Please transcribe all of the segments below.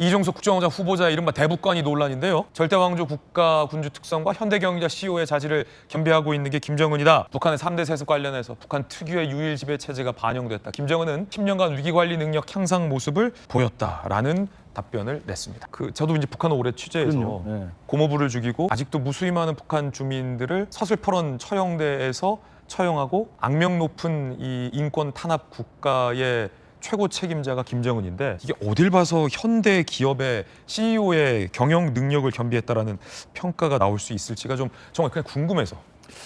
이종석 국정원장 후보자 이른바 대북관이 논란인데요. 절대왕조 국가 군주 특성과 현대경제자 CEO의 자질을 겸비하고 있는 게 김정은이다. 북한의 3대 세습 관련해서 북한 특유의 유일 지배 체제가 반영됐다. 김정은은 10년간 위기 관리 능력 향상 모습을 보였다라는 답변을 냈습니다. 그 저도 이제 북한을 오래 취재해서. 네. 고모부를 죽이고 아직도 무수히 많은 북한 주민들을 서슬퍼런 처형대에서 처형하고 악명 높은 이 인권 탄압 국가의 최고 책임자가 김정은인데 이게 어딜 봐서 현대 기업의 CEO의 경영 능력을 겸비했다라는 평가가 나올 수 있을지가 좀 정말 그냥 궁금해서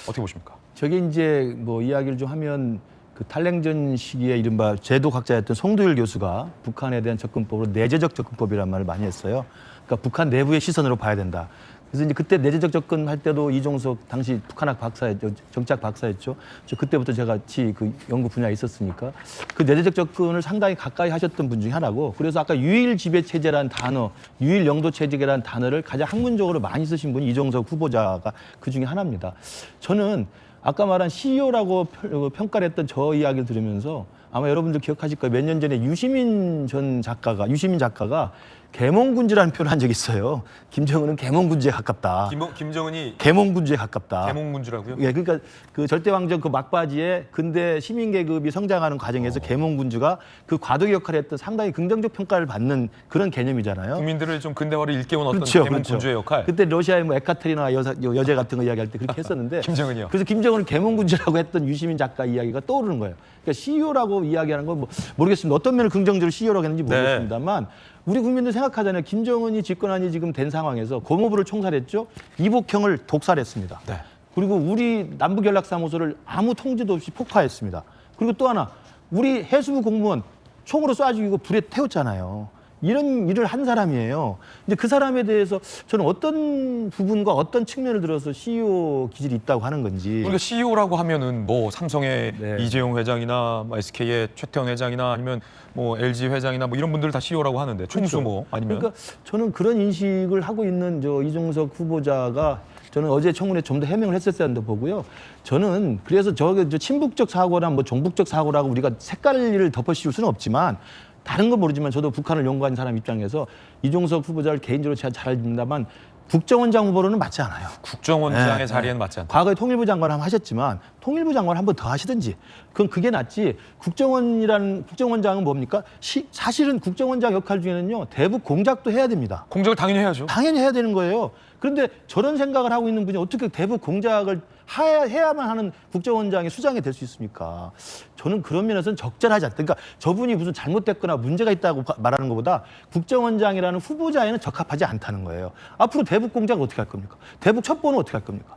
어떻게 보십니까? 저게 이제 뭐 이야기를 좀 하면 그 탈냉전 시기에 이른바 제도 학자였던 송도일 교수가 북한에 대한 접근법으로 내재적 접근법이라는 말을 많이 했어요. 그러니까 북한 내부의 시선으로 봐야 된다. 그래서 이제 그때 내재적 접근할 때도 이종석 당시 북한학 박사였죠. 정치학 박사였죠. 저 그때부터 제가 같이 그 연구 분야에 있었으니까 그 내재적 접근을 상당히 가까이 하셨던 분 중에 하나고 그래서 아까 유일 지배 체제라는 단어, 유일 영도 체제라는 단어를 가장 학문적으로 많이 쓰신 분이 이종석 후보자가 그 중에 하나입니다. 저는 아까 말한 CEO라고 평가를 했던 저 이야기를 들으면서 아마 여러분들 기억하실 거예요. 몇 년 전에 유시민 전 작가가 유시민 작가가 계몽군주라는 표현을 한 적이 있어요. 김정은은 계몽군주에 가깝다. 김, 김정은이 계몽군주에 가깝다. 개몽군주라고요? 예, 그러니까 그 절대왕정 그 막바지에 근대 시민 계급이 성장하는 과정에서 계몽군주가 그 과도기 역할을 했던 상당히 긍정적 평가를 받는 그런 개념이잖아요. 국민들을 좀 근대화를 일깨운 어떤 그렇죠, 개몽군주의 역할. 그때 러시아의 뭐 에카테리나 여사, 여- 여제 같은 거 이야기할 때 그렇게 했었는데 김정은이요? 그래서 김정은을 계몽군주라고 했던 유시민 작가 이야기가 떠오르는 거예요. 그러니까 CEO라고 이야기하는 건 뭐 모르겠습니다. 어떤 면을 긍정적으로 CEO라고 했는지 네. 모르겠습니다만 우리 국민들 생각하잖아요. 김정은이 집권한이 지금 된 상황에서 고모부를 총살했죠. 이복형을 독살했습니다. 네. 그리고 우리 남북연락사무소를 아무 통지도 없이 폭파했습니다. 그리고 또 하나 우리 해수부 공무원 총으로 쏴 죽이고 불에 태웠잖아요. 이런 일을 한 사람이에요. 근데 그 사람에 대해서 저는 어떤 부분과 어떤 측면을 들어서 CEO 기질이 있다고 하는 건지. 우리가 CEO라고 하면은 뭐 삼성의 네. 이재용 회장이나 뭐 SK의 최태원 회장이나 아니면 뭐 LG 회장이나 뭐 이런 분들 다 CEO라고 하는데 총수 뭐 아니면 그러니까 저는 그런 인식을 하고 있는 저 이종석 후보자가 저는 어제 청문회 좀 더 해명을 했었어야 한다고 보고요. 저는 그래서 저게 저 친북적 사고나 뭐 종북적 사고라고 우리가 색깔을 덮어씌울 수는 없지만 다른 건 모르지만 저도 북한을 연구한 사람 입장에서 이종석 후보자를 개인적으로 제가 잘 알지만 국정원장 후보로는 맞지 않아요. 국정원장의 네, 자리에는 맞지 않다. 과거에 통일부 장관 하셨지만 통일부 장관 한번 더 하시든지 그건 그게 낫지 국정원이라는 국정원장은 뭡니까? 시- 사실은 국정원장 역할 중에는요 대북 공작도 해야 됩니다. 공작을 당연히 해야죠. 당연히 해야 되는 거예요. 그런데 저런 생각을 하고 있는 분이 어떻게 대북 공작을 해야, 해야만 하는 국정원장이 수장이 될 수 있습니까? 저는 그런 면에서는 적절하지 않다. 그러니까 저분이 무슨 잘못됐거나 문제가 있다고 가- 말하는 것보다 국정원장이라는 후보자에는 적합하지 않다는 거예요. 앞으로 대북 공작을 어떻게 할 겁니까? 대북 첩보는 어떻게 할 겁니까?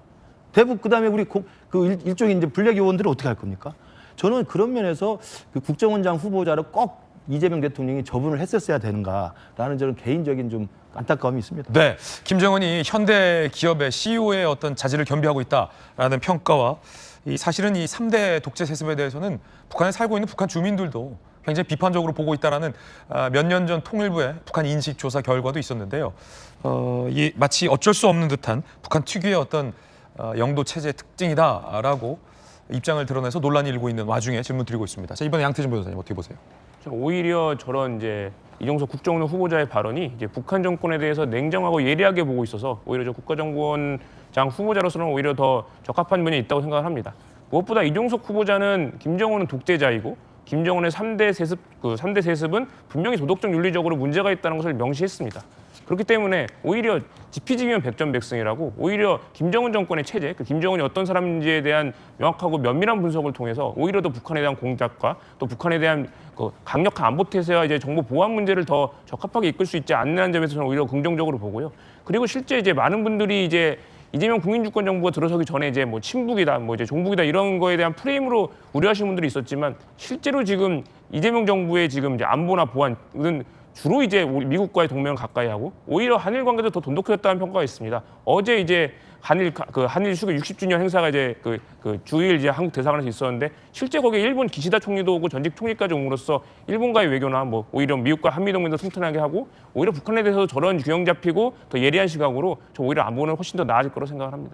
대북 그다음에 우리 공- 그 일- 일종의 이제 블랙 요원들은 어떻게 할 겁니까? 저는 그런 면에서 그 국정원장 후보자를 꼭 이재명 대통령이 처분을 했었어야 되는가라는 저는 개인적인 좀 안타까움이 있습니다. 네, 김정은이 현대 기업의 CEO의 어떤 자질을 겸비하고 있다라는 평가와 이 사실은 이 3대 독재 세습에 대해서는 북한에 살고 있는 북한 주민들도 굉장히 비판적으로 보고 있다라는 아, 몇년 전 통일부의 북한 인식 조사 결과도 있었는데요. 어, 이 마치 어쩔 수 없는 듯한 북한 특유의 어떤 어, 영도 체제의 특징이다라고 입장을 드러내서 논란이 일고 있는 와중에 질문 드리고 있습니다. 자, 이번에 양태준 변호사님 어떻게 보세요? 자, 오히려 저런 이제 이종석 국정원 후보자의 발언이 이제 북한 정권에 대해서 냉정하고 예리하게 보고 있어서 오히려 저 국가정보원장 후보자로서는 오히려 더 적합한 면이 있다고 생각을 합니다. 무엇보다 이종석 후보자는 김정은은 독재자이고 김정은의 삼대 세습 그 삼대 세습은 분명히 도덕적 윤리적으로 문제가 있다는 것을 명시했습니다. 그렇기 때문에 오히려 지피지기면 백전백승이라고 오히려 김정은 정권의 체제, 그 김정은이 어떤 사람인지에 대한 명확하고 면밀한 분석을 통해서 오히려 더 북한에 대한 공작과 또 북한에 대한 그 강력한 안보 태세와 이제 정보 보안 문제를 더 적합하게 이끌 수 있지 않는 점에서 저는 오히려 긍정적으로 보고요. 그리고 실제 이제 많은 분들이 이제 이재명 국민주권 정부가 들어서기 전에 이제 뭐 친북이다, 뭐 이제 종북이다 이런 거에 대한 프레임으로 우려하시는 분들이 있었지만 실제로 지금 이재명 정부의 지금 이제 안보나 보안은 주로 이제 우리 미국과의 동맹을 가까이 하고 오히려 한일 관계도 더 돈독해졌다는 평가가 있습니다. 어제 이제 한일 가- 그 한일 수교 60주년 행사가 이제 그, 그 주일 이제 한국 대사관에서 있었는데 실제 거기에 일본 기시다 총리도 오고 전직 총리까지 옴으로써 일본과의 외교나 뭐 오히려 미국과 한미 동맹도 튼튼하게 하고 오히려 북한에 대해서 저런 균형 잡히고 더 예리한 시각으로 저 오히려 안보는 훨씬 더 나아질 거로 생각을 합니다.